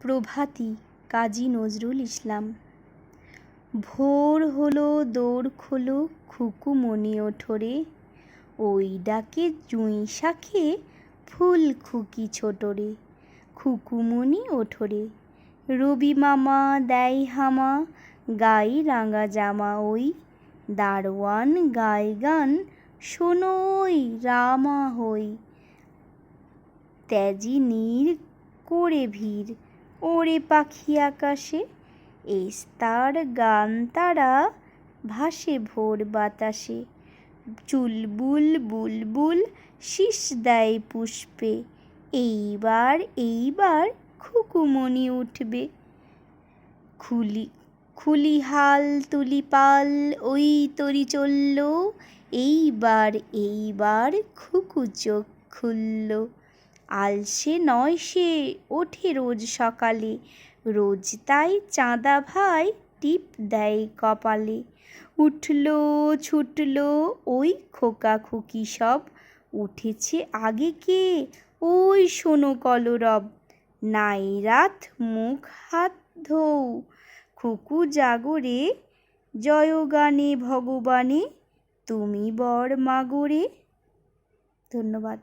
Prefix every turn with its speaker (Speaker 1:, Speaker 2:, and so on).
Speaker 1: প্রভাতী কাজী নজরুল ইসলাম। ভোর হলো, দৌড় খোলো খুকুমণি ওঠরে। ওই ডাকে জুঁই শাকে ফুল খুকি ছোটরে। খুকুমণি ওঠরে। রবি মামা দেয় হামা, গাই রাঙা জামা ওই। দারোয়ান গায় গান শোনোই, রামা হই। ত্যাজি নীর করে ভিড়। ওরে পাখি আকাশে এস্তার গান তারা ভাসে ভোর বাতাসে। চুলবুল বুলবুল শীষ দেয় পুষ্পে, এইবার এইবার খুকুমণি উঠবে। খুলি খুলি হাল তুলি পাল ওই তরি চলল, এইবার এইবার খুকু চোখ খুলল। আলসে নয় সে, ওঠে রোজ সকালে। রোজ তাই চাঁদা ভাই টিপ দেয় কপালে। উঠল, ছুটল, ওই খোকা খুকি সব। উঠেছে আগে কে? ওই শোনো কলরব। নাই রাত মুখ হাত ধৌ খুকু জাগরে, জয়গানে ভগবানে, তুমি বর মাগরে। ধন্যবাদ।